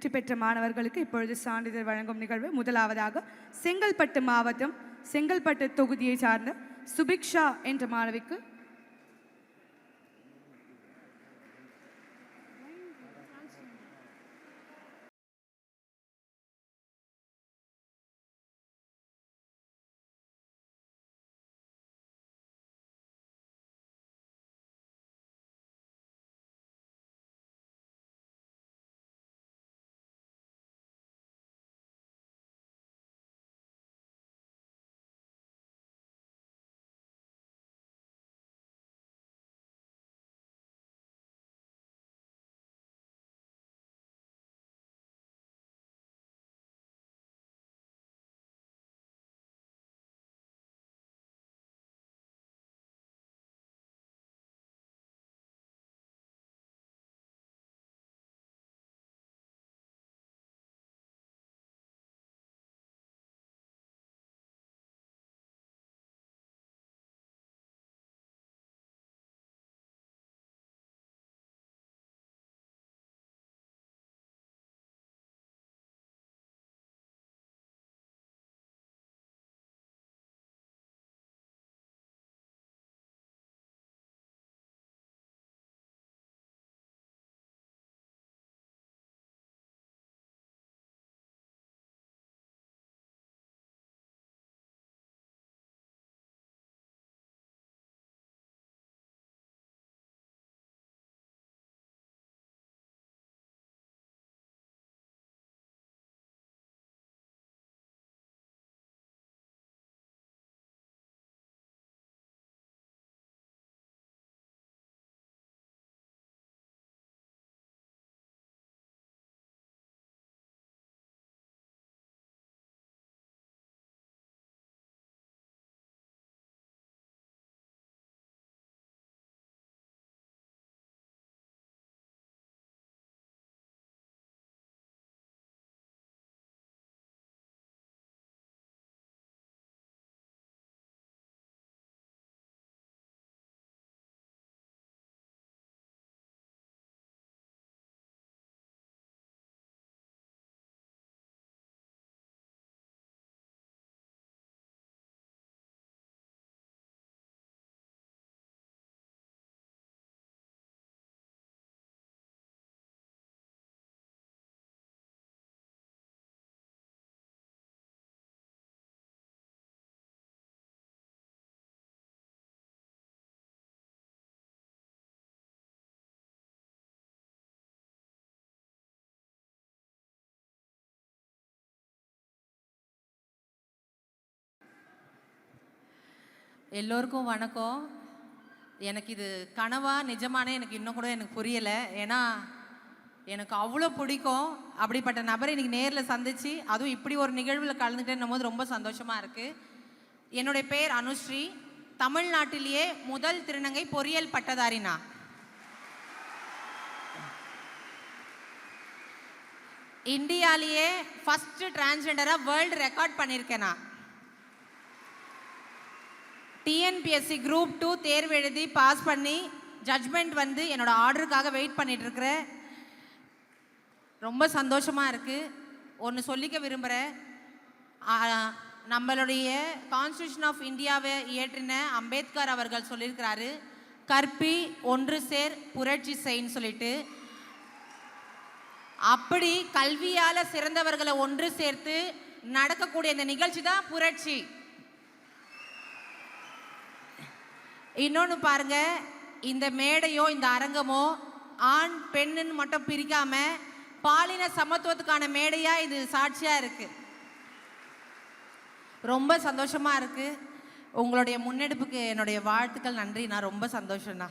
வெற்றி பெற்ற மாணவர்களுக்கு இப்பொழுது சான்றிதழ் வழங்கும் நிகழ்வு. முதலாவதாக செங்கல்பட்டு மாவட்டம் செங்கல்பட்டு தொகுதியை சார்ந்த சுபிக்ஷா என்ற மாணவிக்கு எல்லோருக்கும் வணக்கம். எனக்கு இது கனவா நிஜமானே எனக்கு இன்னும் கூட எனக்கு புரியலை. ஏன்னா எனக்கு அவ்வளோ பிடிக்கும். அப்படிப்பட்ட நபரை இன்றைக்கி நேரில் சந்தித்து அதுவும் இப்படி ஒரு நிகழ்வில் கலந்துக்கிட்டேன்னும் போது ரொம்ப சந்தோஷமாக இருக்குது என்னுடைய பேர் அனுஸ்ரீ. தமிழ்நாட்டிலேயே முதல் திருநங்கை பொறியியல் பட்டதாரினா. இந்தியாலேயே ஃபஸ்ட்டு டிரான்ஸ்ஜெண்டராக வேர்ல்டு ரெக்கார்ட் பண்ணியிருக்கேன். நான் டிஎன்பிஎஸ்சி குரூப் டூ தேர்வு எழுதி பாஸ் பண்ணி ஜட்ஜ்மெண்ட் வந்து என்னோட ஆர்டருக்காக வெயிட் பண்ணிட்டுருக்கிறேன் ரொம்ப சந்தோஷமாக இருக்குது ஒன்று சொல்லிக்க விரும்புகிறேன் நம்மளுடைய கான்ஸ்டியூஷன் ஆஃப் இந்தியாவை இயற்றின அம்பேத்கர் அவர்கள் சொல்லியிருக்கிறாரு கற்பி ஒன்று சேர் புரட்சி செய்ன்னு சொல்லிட்டு. அப்படி கல்வியால் சிறந்தவர்களை ஒன்று சேர்த்து நடக்கக்கூடிய இந்த நிகழ்ச்சி தான் புரட்சி. இன்னொன்று பாருங்க இந்த மேடையோ இந்த அரங்கமோ ஆண் பெண்ணுன்னு மட்டும் பிரிக்காம பாலின சமத்துவத்துக்கான மேடையா இது சாட்சியா இருக்கு. ரொம்ப சந்தோஷமா இருக்கு. உங்களுடைய முன்னெடுப்புக்கு என்னுடைய வாழ்த்துக்கள் நன்றி. நான் ரொம்ப சந்தோஷம்ண்ணா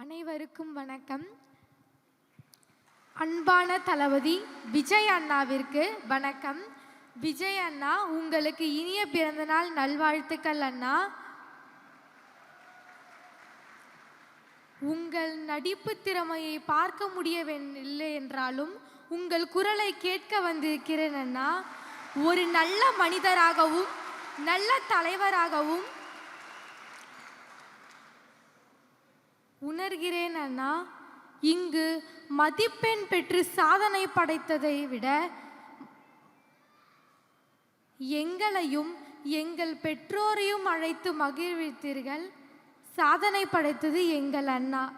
அனைவருக்கும் வணக்கம். அன்பான தளபதி விஜய் அண்ணாவிற்கு வணக்கம். விஜய் அண்ணா உங்களுக்கு இனிய பிறந்தநாள் நல்வாழ்த்துக்கள் அண்ணா. உங்கள் நடிப்பு திறமையை பார்க்க முடியவில்லை என்றாலும் உங்கள் குரலை கேட்க வந்திருக்கிறேன் அண்ணா. ஒரு நல்ல மனிதராகவும் நல்ல தலைவராகவும் உணர்கிறேன் அண்ணா. இங்கு மதிப்பெண் பெற்று சாதனை படைத்ததை விட எங்களையும் எங்கள் பெற்றோரையும் அழைத்து மகிழ்வித்தீர்கள். சாதனை படைத்தது எங்கள் அண்ணா.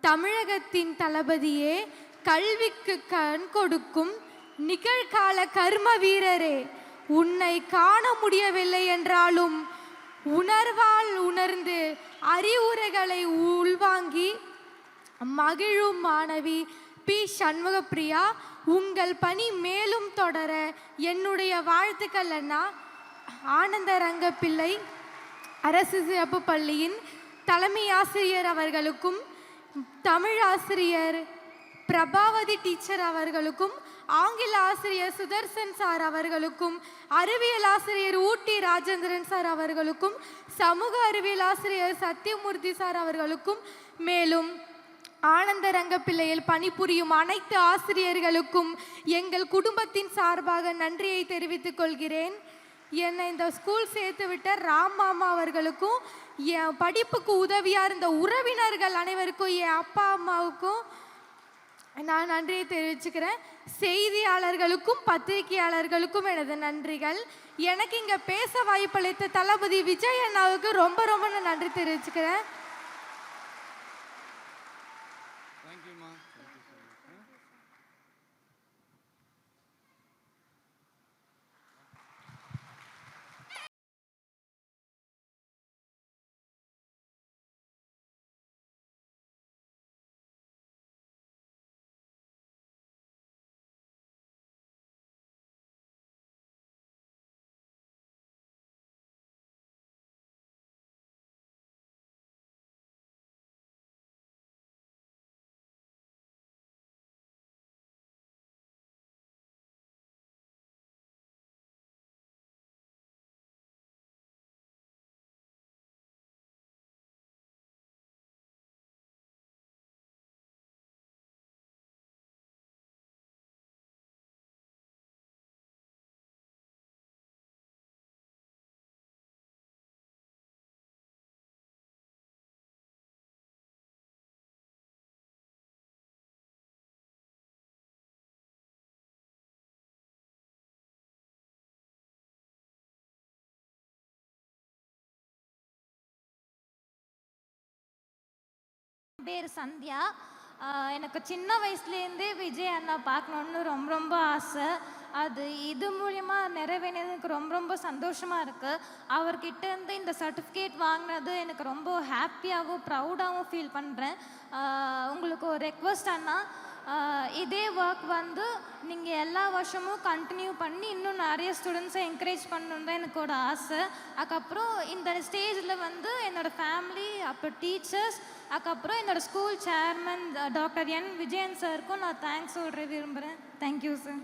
தமிழகத்தின் தளபதியே கல்விக்கு கண் கொடுக்கும் நிகழ்கால கர்ம வீரரே. உன்னை காண முடியவில்லை என்றாலும் உணர்வால் உணர்ந்து அறிவுரைகளை உள்வாங்கி மகிழும் மாணவி பி. சண்முகப்பிரியா உங்கள் பணி மேலும் தொடர என்னுடைய வாழ்த்துக்கள் அண்ணா. ஆனந்த ரங்கப்பிள்ளை அரசு சிறப்பு பள்ளியின் தலைமை ஆசிரியர் அவர்களுக்கும் தமிழ் ஆசிரியர் பிரபாவதி டீச்சர் அவர்களுக்கும் ஆங்கில ஆசிரியர் சுதர்சன் சார் அவர்களுக்கும் அறிவியல் ஆசிரியர் ஊட்டி ராஜேந்திரன் சார் அவர்களுக்கும் சமூக அறிவியல் ஆசிரியர் சத்யமூர்த்தி சார் அவர்களுக்கும் மேலும் ஆனந்த ரங்கப்பிள்ளையில் பணிபுரியும் அனைத்து ஆசிரியர்களுக்கும் எங்கள் குடும்பத்தின் சார்பாக நன்றியை தெரிவித்துக் கொள்கிறேன். என்னை இந்த ஸ்கூல் சேர்த்து விட்ட ராம் மாமா அவர்களுக்கும் என் படிப்புக்கு உதவியாக இருந்த உறவினர்கள் அனைவருக்கும் என் அப்பா அம்மாவுக்கும் நான் நன்றியை தெரிவிச்சுக்கிறேன். செய்தியாளர்களுக்கும் பத்திரிகையாளர்களுக்கும் எனது நன்றிகள். எனக்கு இங்கே பேச வாய்ப்பளித்த தளபதி விஜய் அண்ணாவுக்கு ரொம்ப ரொம்ப நான் நன்றி தெரிவிச்சுக்கிறேன். பேர் சந்தியா. எனக்கு சின்ன வயசுலேருந்தே விஜய் அண்ணா பார்க்கணுன்னு ரொம்ப ரொம்ப ஆசை. அது இது மூலிமா நிறைவேறினது எனக்கு ரொம்ப ரொம்ப சந்தோஷமாக இருக்குது அவர்கிட்ட இருந்து இந்த சர்டிஃபிகேட் வாங்கினது எனக்கு ரொம்ப ஹாப்பியாகவும் ப்ரௌடாகவும் ஃபீல் பண்ணுறேன் உங்களுக்கு ஒரு ரெக்வஸ்ட் அண்ணா. இதே ஒர்க் வந்து நீங்கள் எல்லா வருஷமும் கண்டினியூ பண்ணி இன்னும் நிறைய ஸ்டூடெண்ட்ஸை என்கரேஜ் பண்ணணுன்னு தான் எனக்கு ஒரு ஆசை. அதுக்கப்புறம் இந்த ஸ்டேஜில் வந்து என்னோடய ஃபேமிலி அப்புறம் டீச்சர்ஸ் அதுக்கப்புறம் என்னோடய school chairman doctor N Vijayan சாருக்கும் நான் தேங்க்ஸ் சொல்கிற விரும்புகிறேன் தேங்க்யூ சார்